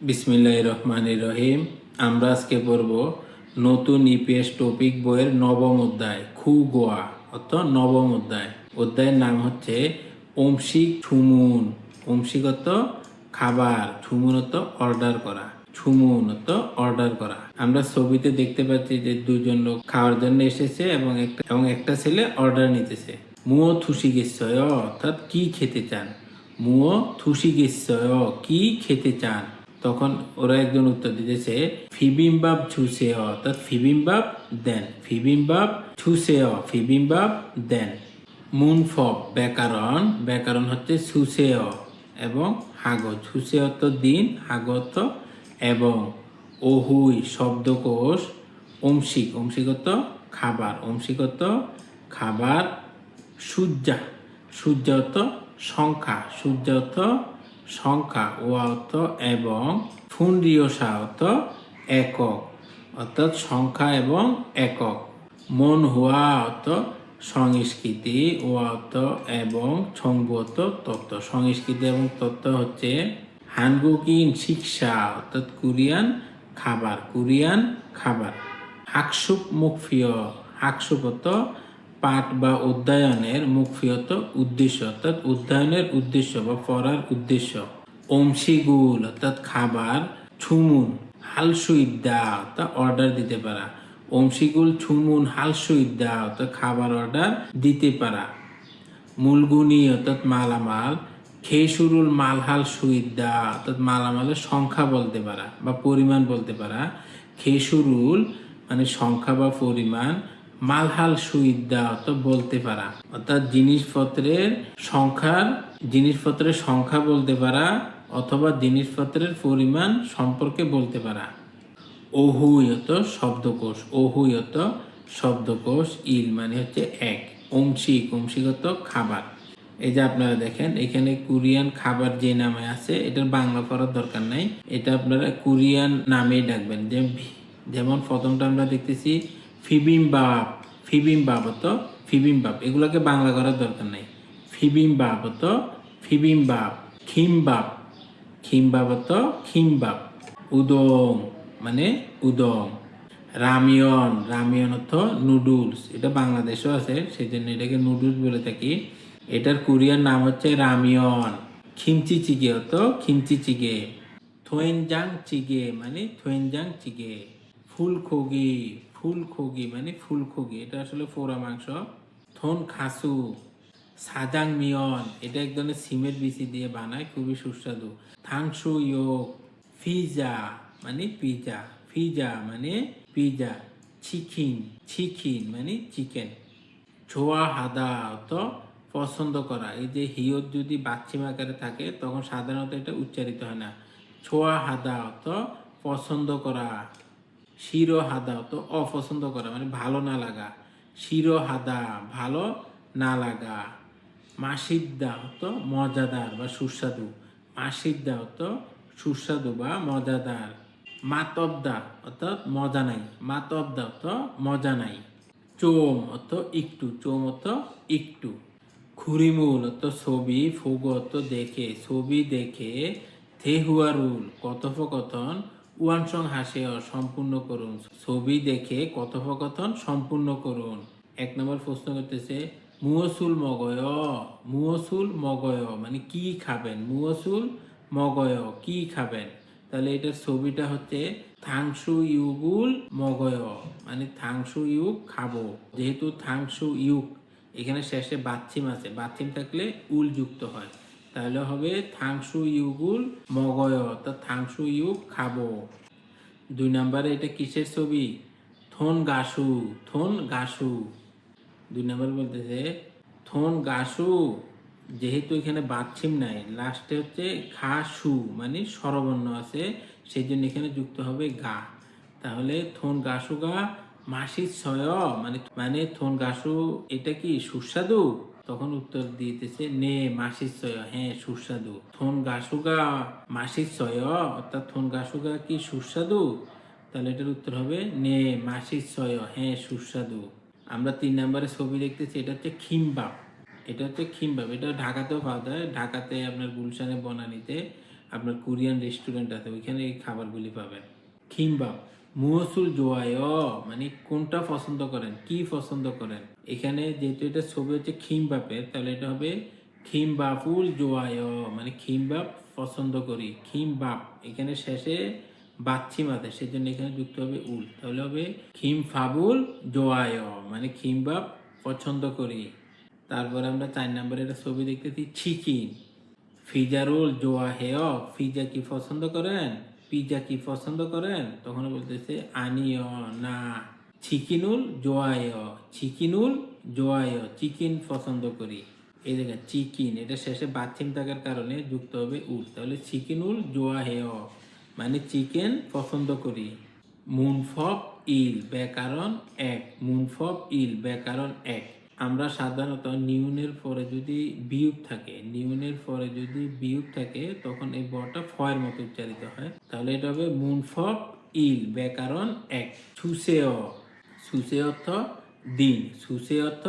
বিসমিল্লাহ রহমান রহিম। আমরা আজকে পড়ব নতুন ইপিএস টপিক বইয়ের নবম অধ্যায় খু গোয়া অর্থাৎ নবম অধ্যায়। অধ্যায়ের নাম হচ্ছে অংশিক ঠুমুন। অংশিকত খাবার ঠুমুনত অর্ডার করা। ঠুমুনত অর্ডার করা। আমরা ছবিতে দেখতে পাচ্ছি যে দুজন লোক খাওয়ার জন্য এসেছে এবং একটা এবং একটা ছেলে অর্ডার নিতেছে। মুও থুসি গেছয় অর্থাৎ কি খেতে চান? মুও থুসি গেছয় কি খেতে চান? তখন ওরা একজন উত্তর দিতেছে ফিবিমবাব ছুসে অর্থাৎ ফিবিমবাব দেন। ফিবিমবাব ছুসে ফিবিমবাব দেন। মুনফব, ব্যাকরণ ব্যাকরণ হচ্ছে সুসে এবং হাগজ সুসে অর্থ দিন, হাগত এবং। ওহুই, শব্দকোষ, অংশিক। অংশিকত খাবার। অংশিকত খাবার, সূর্যা। সূর্য অর্থ সংখ্যা। সূর্য অর্থ সংখ্যা ও অর্থ এবং ফুন্ডিওসা অর্থ একক, অর্থাৎ সংখ্যা এবং একক। মন হুয়া অর্থ সংস্কৃতি ও অর্থ এবং সংগত তত্ত্ব। সংস্কৃতি এবং তত্ত্ব হচ্ছে হানগুকিন শিক্ষা, অর্থাৎ কোরিয়ান খাবার কোরিয়ান খাবার। হাকসুপ মুখফিয় হাকসুপ অর্থ পাঠ বা অধ্যয়নের মুখফিয়ত উদ্দেশ্য, অর্থাৎ অধ্যয়নের উদ্দেশ্য বা পড়ার উদ্দেশ্য। অংশীগুল, অর্থাৎ খাবার ছুমুন হালসুইদ্দা অর্থাৎ অর্ডার দিতে পারা। অংশীগুল ছুমুন হালসুইদ্দা অর্থাৎ খাবার অর্ডার দিতে পারা। মূলগুনি অর্থাৎ মালামাল, খেসুরুল মালহাল সুইদ্দা অর্থাৎ মালামালের সংখ্যা বলতে পারা বা পরিমাণ বলতে পারা। খেসুরুল মানে সংখ্যা বা পরিমাণ মালহাল সুইদ্দা অর্থাৎ বলতে পারা। অর্থাৎ জিনিসপত্রের সংখ্যার জিনিসপত্রের সংখ্যা বলতে পারা, অথবা জিনিসপত্রের পরিমাণ সম্পর্কে বলতে পারা। ওহুয়ত শব্দকোষ ওহুয়ত শব্দকোষ, ইল মানে হচ্ছে এক, অংশিক অংশিকত খাবার। এই যে আপনারা দেখেন, এখানে কোরিয়ান খাবার যে নামে আছে, এটার বাংলা করার দরকার নাই। এটা আপনারা কোরিয়ান নামেই ডাকবেন। যেমন প্রথমটা আমরা দেখতেছি ফিবিম বাপ ফিবিম বাবত ফিবিম বাপ এগুলোকে বাংলা করার দরকার নাই। বাপ খিম বাবত খিম বাপ উদং মানে উদং রামিয়ন রামিয়ন অর্থ নুডলস। এটা বাংলাদেশেও আছে সেই জন্য এটাকে নুডলস বলে থাকি। এটার কোরিয়ার নাম হচ্ছে রামিয়ন। খিমচি চিগে অত খিমচি চিগে থোয়েনজাং চিগে মানে থোয়েনজাং চিগে ফুলখোগি ফুলখোগি মানে ফুলখোগি এটা আসলে ফোড়া মাংস। থন খাসু, সাজাং মিয়ন, এটা এক ধরনের সিমের বিচি দিয়ে বানায়, খুবই সুস্বাদু। থাংসু ইয়োক, ফিজা মানে পিজা, ফিজা মানে পিজা, চিকেন চিকেন মানে চিকেন। ছোয়া হাদা অর্থ পছন্দ করা, এই যে হিয়ত যদি বাচ্চিম আকারে থাকে, তখন সাধারণত এটা উচ্চারিত হয় না। ছোয়া হাদা অর্থ পছন্দ করা। শিরো হাদা অর্থ অপছন্দ করা মানে ভালো না লাগা। শিরো হাদা, ভালো না লাগা। মাসিদ্দা হতো মজাদার বা সুস্বাদু। মাসিদ্দা হতো সুস্বাদু বা মজাদার। মাতবদা, অর্থাৎ মজা নাই। মাতবদা অর্থ মজা নাই। চোম অর্থ একটু। চোম অর্থ একটু। খুরিমুল অত ছবি, ফুগ অত দেখে। ছবি দেখে থেহুয়ারুল, কথোপকথন উয়ানসং হাসে সম্পূর্ণ করুন। ছবি দেখে কথোপকথন সম্পূর্ণ করুন। এক নম্বর প্রশ্ন করতেছে মুয়সুল মগয় মুয়সুল মগয় মানে কি খাবেন? মুয়সুল মগয়, কি খাবেন? তাহলে এটার ছবিটা হচ্ছে, থাংসু ইউগুল মগয় মানে থাংসু ইউক খাব। যেহেতু থাংসু ইউক, এখানে শেষে বাচ্চিম আছে। বাচ্চিম থাকলে উল যুক্ত হয়। তাহলে হবে থাংসু ইউগুল মগয়, অর্থাৎ থাংসু ইউগ খাব। দুই নম্বরে এটা কিসের ছবি? থন গাসু থন গাসু। দুই নম্বর বলতেছে, থন গাসু, যেহেতু এখানে বাচ্ছিম নাই লাস্টে হচ্ছে ঘাসু মানে স্বরবর্ণ আছে সেই জন্য এখানে যুক্ত হবে গা। তাহলে থন গাসু গা মাসির ছয় মানে মানে থন গাসু এটা কি সুস্বাদু? তখন উত্তর দিতেছে, নে মাসির ছয় হ্যাঁ সুস্বাদু। থন গাসুগা মাসির ছয় অর্থাৎ থন গাসুগা কি সুস্বাদু? তাহলে এটার উত্তর হবে, নে মাসির ছয় হ্যাঁ সুস্বাদু। আমরা তিন নম্বরে ছবি দেখতেছি, এটা হচ্ছে খিমবাপ এটা হচ্ছে খিমবাপ এটা ঢাকাতেও পাওয়া যায়। ঢাকাতে আপনার গুলশানে, বনানিতে আপনার কোরিয়ান রেস্টুরেন্ট আছে ওইখানে এই খাবারগুলি পাবেন। খিমবাপ মুহসুল জোয়ায় মানে কোনটা পছন্দ করেন? কি পছন্দ করেন? এখানে যেহেতু এটা ছবি হচ্ছে খিমবাপের তাহলে এটা হবে খিমবাপুল জোয়ায় মানে খিমবাপ পছন্দ করি। খিমবাপ এখানে শেষে বাচ্ছিম আছে সেজন্য এখানে যুক্ত হবে উল। তাহলে হবে খিম ফাবুল জোয়ায় মানে খিমবাপ পছন্দ করি। তারপরে আমরা চার নম্বরে একটা ছবি দেখতেছি চিকেন ফিজারুল জোয়া হেয় ফিজা কি পছন্দ করেন? পিজা কি পছন্দ করেন? তখন বলতেছে, আনিও না। চিকিনুল জোয়ায় চিকিনুল জোয়ায় চিকেন পছন্দ করি। এই দেখেন, চিকেন। এটা শেষে বাথিম থাকার কারণে যুক্ত হবে উল। তাহলে চিকেনুল জোয়া হেয় মানে চিকেন পছন্দ করি। মুনফব ইল। ব্যাকরণ এক। মুনফব ইল। ব্যাকরণ এক। আমরা সাধারণত নিউনের পরে যদি বিয়োগ থাকে, নিউনের পরে যদি বিয়োগ থাকে, তখন এই বটা ফয়ের মতো উচ্চারিত হয়। তাহলে এটা হবে মুনফব ইল ব্যাকরণ এক। সুসেয়। সুসে অর্থ দিন। সুসে অর্থ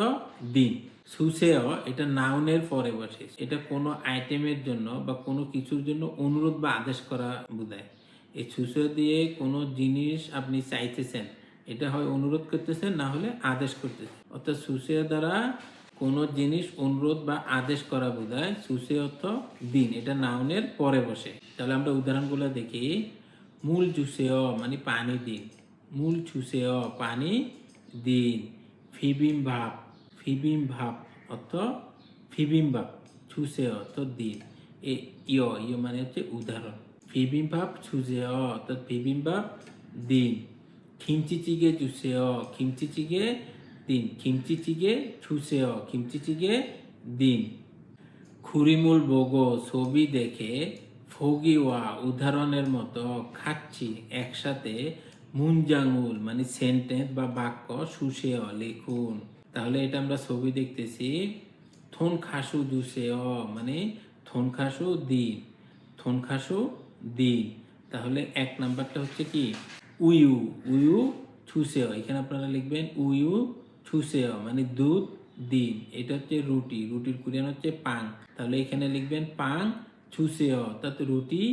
দিন। সুসেয় এটা নাউনের পরে বসে। এটা কোনো আইটেমের জন্য বা কোনো কিছুর জন্য অনুরোধ বা আদেশ করা বোঝায়। এই সুসে দিয়ে কোনো জিনিস আপনি চাইতেছেন, এটা হয় অনুরোধ করতেছেন, না হলে আদেশ করতেছেন। অর্থাৎ সুসেয় দ্বারা কোনো জিনিস অনুরোধ বা আদেশ করা বোঝায় সুসে অর্থ দিন, এটা নাউনের পরে বসে। তাহলে আমরা উদাহরণগুলো দেখি। মূল চুষেয় মানে পানি দিন। মূল চুষেয় পানি দিন। ফিবিম ভাব। ফিবিম ভাব অর্থ ফিবিম ভাব ছুষেয় অর্থ দিন। এ, ইয় ইয় মানে হচ্ছে উদাহরণ। ফিবিম ভাব ছুষেয় অর্থাৎ ফিবিম ভাব, দিন। খিমচিচিগে চুষেয় খিমচিচিগে দিন। খিমচিচিগে ছুষেয় খিমচিচিগে দিন। খুরিমুল বোগো ছবি দেখে ফগিওয়া উদাহরণের মতো খাচ্ছি একসাথে মুনজাঙ্গুল মানে সেন্টেন্স বা বাক্য সুসেয় লিখুন। তাহলে এটা আমরা ছবি দেখতেছি থন খাসু জুসেয় মানে থন খাসু দিন থন খাসু দিন। তাহলে এক নাম্বারটা হচ্ছে কি? উইউ উয়ু ছুসেয় এখানে আপনারা লিখবেন উয়ু ছুসেয় মানে দুধ দিন এটা হচ্ছে রুটি। রুটির কোরিয়ান হচ্ছে পাং তাহলে এখানে লিখবেন পাং ছুসেয় অর্থাৎ রুটি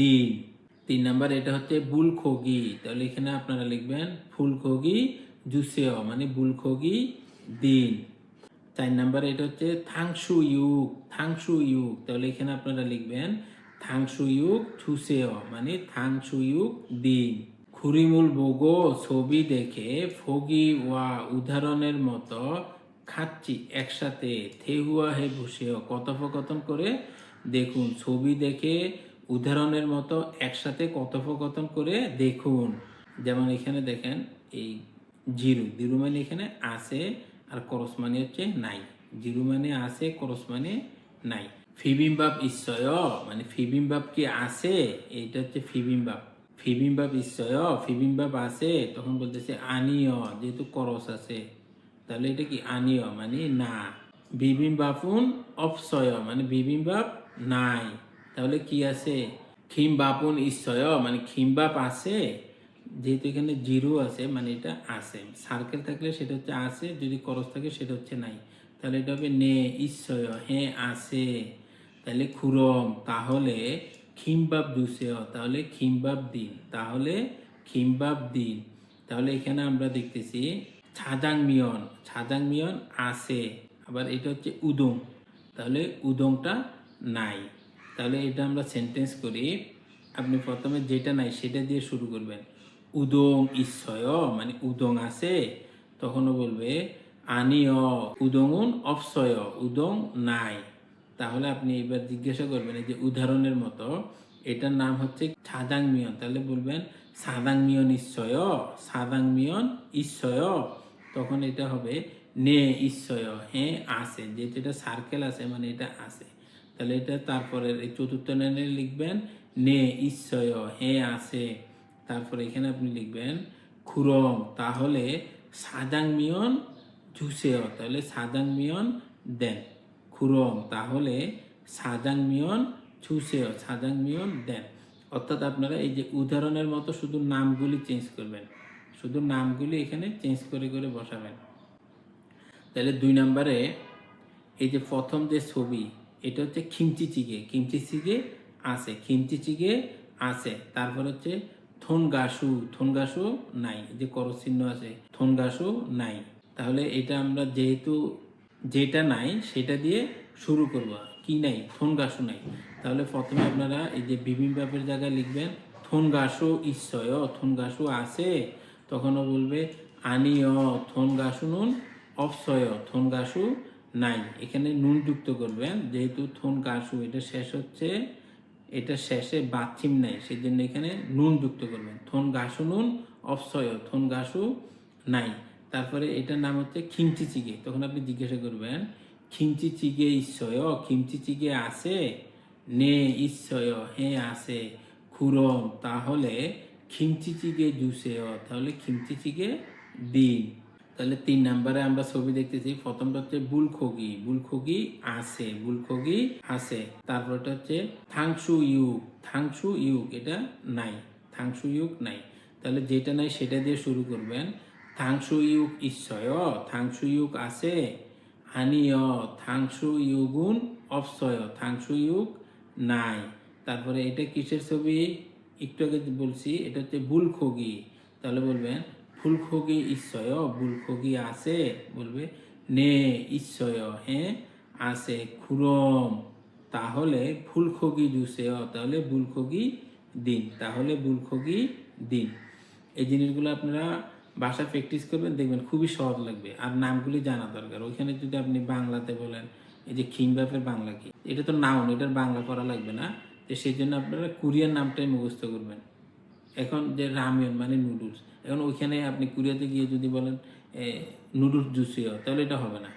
দিন তিন নাম্বার, এটা হচ্ছে বুলখগি। তাহলে এখানে আপনারা লিখবেন ফুলখগি জুসেয় মানে বুলখগি দিন চার নাম্বার, এটা হচ্ছে থাংসু ইউক থাংসু ইউক তাহলে এখানে আপনারা লিখবেন থাংসু ইউক ছুসেয় মানে থাংসু ইউক দিন খুরিমুল বোগো ছবি দেখে ফগি ওয়া উদাহরণের মতো খাচ্ছি একসাথে থেহুয়া হে বসেও কথোপকথন করে দেখুন। ছবি দেখে উদাহরণের মতো একসাথে কথোপকথন করে দেখুন। যেমন এখানে দেখেন, এই জিরু জিরু মানে এখানে আছে আর করস মানে হচ্ছে নাই। জিরু মানে আছে, করস মানে নাই। ফিবিম্বাব ঈশ্বয় মানে ফিবিম্বাব কি আছে? এইটা হচ্ছে ফিবিম্বাব ফিবিম্বাব ঈশ্বয় ফিবিম্বাব আছে, তখন বলতেছে আনিয়, যেহেতু করস আছে। তাহলে এটা কি আনিয়? মানে না। বিবিম্বাপুন অপসয় মানে বিবিম্বাপ নাই। তাহলে কি আছে? খিমবাপুন ঈশ্বয় মানে খিমবাপ আছে, যেহেতু এখানে জিরো আছে মানে এটা আছে। সার্কেল থাকলে সেটা হচ্ছে আছে, যদি করস থাকে সেটা হচ্ছে নাই। তাহলে এটা হবে নে ঈশ্বয় হ্যাঁ আছে। তাহলে খুরম, তাহলে খিমবাব দুসেয় তাহলে খিমবাব দিন, তাহলে খিমবাব দিন। তাহলে এখানে আমরা দেখতেছি ছাজাং মিয়ন ছাজাং মিয়ন আছে, আবার এটা হচ্ছে উদং তাহলে উদংটা নাই। তাহলে এটা আমরা সেন্টেন্স করি, আপনি প্রথমে যেটা নাই সেটা দিয়ে শুরু করবেন। উদং ঈশ্বয় মানে উদং আছে, তখনও বলবে আনিয় উদঙুন অপসয় উদং নাই। তাহলে আপনি এবার জিজ্ঞাসা করবেন, এই যে উদাহরণের মতো, এটার নাম হচ্ছে সাদাং মিয়ন তাহলে বলবেন সাদাং মিয়ন ঈশ্বয় সাদাং মিয়ন ঈশ্বয়। তখন এটা হবে, নে ঈশ্বয় হ্যাঁ আছে যেহেতু এটা সার্কেল আছে মানে এটা আছে তাহলে এটা তারপরে এই চতুর্থ লাইনে লিখবেন, নে ঈশ্বয় হ্যাঁ আছে তারপরে এখানে আপনি লিখবেন, খুরম। তাহলে সাদাং মিয়ন ঝুসেয় তাহলে সাদাং মিয়ন দেন। খুরম তাহলে সাজাং মিয়ন ছুসেয় সাজাং মিয়ন দেন। অর্থাৎ আপনারা এই যে উদাহরণের মতো শুধু নামগুলি চেঞ্জ করবেন। শুধু নামগুলি এখানে চেঞ্জ করে করে বসাবেন। তাহলে দুই নম্বরে এই যে প্রথম যে ছবি, এটা হচ্ছে খিমচি চিগে। খিমচি চিগে আছে, খিমচি চিগে আছে। তারপর হচ্ছে থন গাসু থন গাসু নাই যে করস চিহ্ন আছে থন গাসু নাই। তাহলে এটা আমরা যেহেতু যেটা নাই, সেটা দিয়ে শুরু করব। কি নাই? থন গাসু নাই। তাহলে প্রথমে আপনারা এই যে বিভিন্ন বিবিম্বাপের জায়গায় লিখবেন, থন গাসু ইচ্ছয় থন গাসু আছে। তখনও বলবে, আনিয়, থন গাসু নুন, অপসয়, থন গাসু নাই। এখানে নুন যুক্ত করবেন, যেহেতু থন গাসু এটা শেষ হচ্ছে, এটা শেষে বাথিম নাই, সেজন্য এখানে নুন যুক্ত করবেন। থন গাসু নুন, অপসয়, থন গাসু নাই। তারপরে এটার নাম হচ্ছে খিমচি চিগে। তখন আপনি জিজ্ঞাসা করবেন খিমচি চিগে ঈশ্বয়? খিমচি চিগে আছে? নে ঈশ্বয় হ্যাঁ আছে। খুরম, তাহলে খিমচি চিগে জুসে, তাহলে খিমচি চিগে দিন। তাহলে তিন নম্বরে আমরা ছবি দেখতেছি, প্রথমটা হচ্ছে বুলখগি বুলখগি আছে বুলখগি আছে। তারপরটা হচ্ছে থাংসু ইউক থাংসু ইউক এটা নাই, থাংসু ইউক নাই। তাহলে যেটা নাই সেটা দিয়ে শুরু করবেন। থাংসু ইউক ঈশ্বয় থাংসু ইউক আছে আনিয় থাংসু ইউগুন অপসয় থাংসু ইউক নাই তারপরে এটা কিসের ছবি? একটু আগে বলছি এটা হচ্ছে বুলখগি তাহলে বলবেন ফুলখগি ঈশ্বয় বুলখগি আছে? বলবে, নে ঈশ্বয় হ্যাঁ? আছে, খুরম। তাহলে ফুলখগি জুসে তাহলে বুলখগি দিন। তাহলে বুলখগি দিন। এই জিনিসগুলো আপনারা বাসা প্র্যাকটিস করবেন, দেখবেন খুবই সহজ লাগবে। আর নামগুলি জানা দরকার। ওইখানে যদি আপনি বাংলাতে বলেন, এই যে খিংবাপের বাংলা কি? এটা তো নাউন এটার বাংলা করা লাগবে না। তো সেই জন্য আপনারা কোরিয়ান নামটাই মুখস্থ করবেন। এখন যে রামিয়ন মানে নুডলস এখন ওইখানে আপনি কোরিয়াতে গিয়ে যদি বলেন নুডলস জুসিও তাহলে এটা হবে না।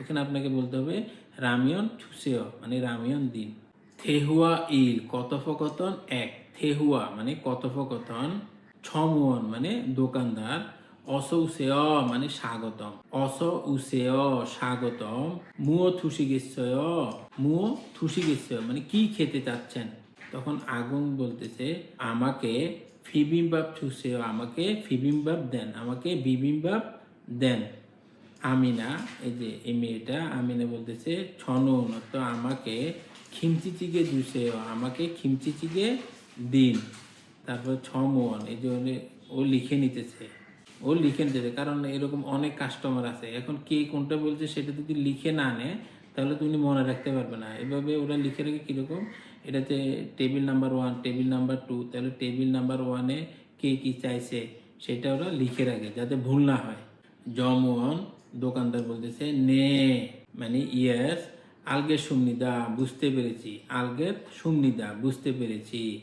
ওখানে আপনাকে বলতে হবে, রামিয়ন চুসেও মানে রামিয়ন দিন। থেহুয়া ইল, কথোপকথন এক। থেহুয়া মানে কথোপকথন ছমন মানে দোকানদার। অস উসেয় মানে স্বাগতম। অস উসেয় স্বাগতম। মুও থুসি গেছয় মুও থুসি গেছয় মানে কি খেতে চাচ্ছেন? তখন আগুন বলতেছে, আমাকে ফিবিম্বাপ ছুসেও আমাকে ফিবিম্বাপ দেন, আমাকে বিবিম্বাপ দেন। আমিনা, এই যে এই মেয়েটা, আমিনা বলতেছে ছনুন তো আমাকে খিমচি চিকে জুসে আমাকে খিমচি চিকে দিন। তারপর ছমন এই যে ওনে- ও লিখে নিতেছে। ও লিখে নিতেছে, কারণ এরকম অনেক কাস্টমার আছে। এখন কে কোনটা বলছে সেটা যদি লিখে না নেয়, তাহলে তুমি মনে রাখতে পারবে না। এভাবে ওরা লিখে রাখে কীরকম? এটাতে table number one table number two তাহলে টেবিল নাম্বার ওয়ানে কে কি চাইছে সেটা ওরা লিখে রাখে, যাতে ভুল না হয়। জমন দোকানদার বলতেছে, নে মানে ইয়েস, আলগের সুমনিদা বুঝতে পেরেছি। আলগের সুমনিদা বুঝতে পেরেছি।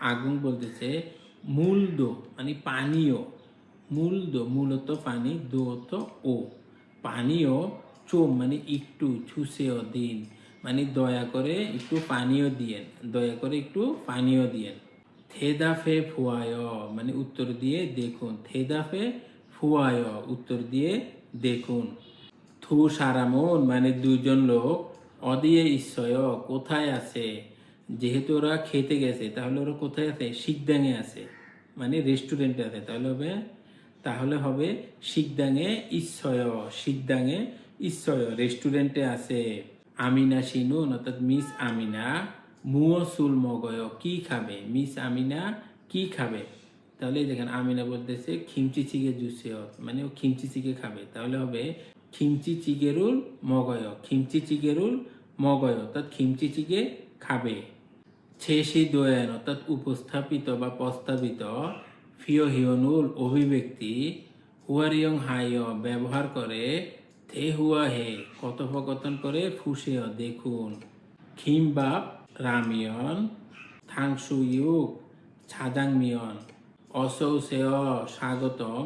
আগুন বলতেছে মূল দো মানে পানীয়। মূল দো মূলত পানি দো তো ও। পানীয় চোম মানে একটু ছুসেও দিন মানে দয়া করে একটু পানীয় দিয়েন, দয়া করে একটু পানীয় দিয়েন। থেদাফে ফুয়ায় মানে উত্তর দিয়ে দেখুন। থেদাফে ফুয়ায়, উত্তর দিয়ে দেখুন। থু সারামন মানে দুইজন লোক, অদিয়ে ঈশ্বয়, কোথায় আছে? যেহেতু ওরা খেতে গেছে, তাহলে ওরা কোথায় আছে? শিকদাঙে আছে। মানে রেস্টুরেন্টে আছে। তাহলে হবে তাহলে হবে শিকদাঙে ঈশ্বয় শিকদাঙে ঈশ্বয়। রেস্টুরেন্টে আছে আমিনা সিনুন, অর্থাৎ মিস আমিনা মুও সুল মগয়, কি খাবে? মিস আমিনা কি খাবে? তাহলে দেখেন, আমিনা বলতেছে খিমচি চিগে জুসে মানে ও খিমচি চিগে খাবে। তাহলে হবে খিমচি চিগেরুল মগয়, খিমচি চিগেরুল মগয়, অর্থাৎ খিমচি চিগে খাবে। ছেসি দোয়ান, অর্থাৎ উপস্থাপিত বা প্রস্তাবিত ফিও হিয়নুল অভিব্যক্তি হুয়ারিয়ং হাইয় ব্যবহার করে থে হুয়া হে, কথোপকথন করে ফুসেয়, দেখুন। খিমবাপ রামিয়ন ইউক ছাদাংমিয়ন অসৌসেয় স্বাগতম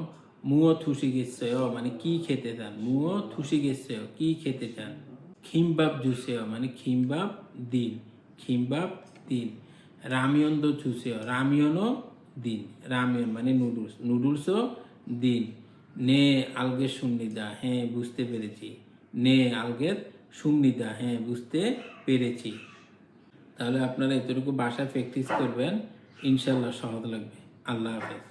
মুও থুসি গেছেয় মানে কি খেতে চান? মুও থুসি গেছেয়, কি খেতে চান? খিমবাপ জুসেয় মানে খিমবাপ দিন। খিমবাপ দিন। রামিয়ন দো চুসেয় রামিয়নও দিন। রামিয়ন মানে নুডলস। নুডলসও দিন। নে আলগের সুন্নিদা। হ্যাঁ বুঝতে পেরেছি। নে আলগের সুন্নিদা। হ্যাঁ বুঝতে পেরেছি। তাহলে আপনারা এতটুকু বাসায় প্র্যাকটিস করবেন। ইনশাল্লাহ সহজ লাগবে। আল্লাহ হাফেজ।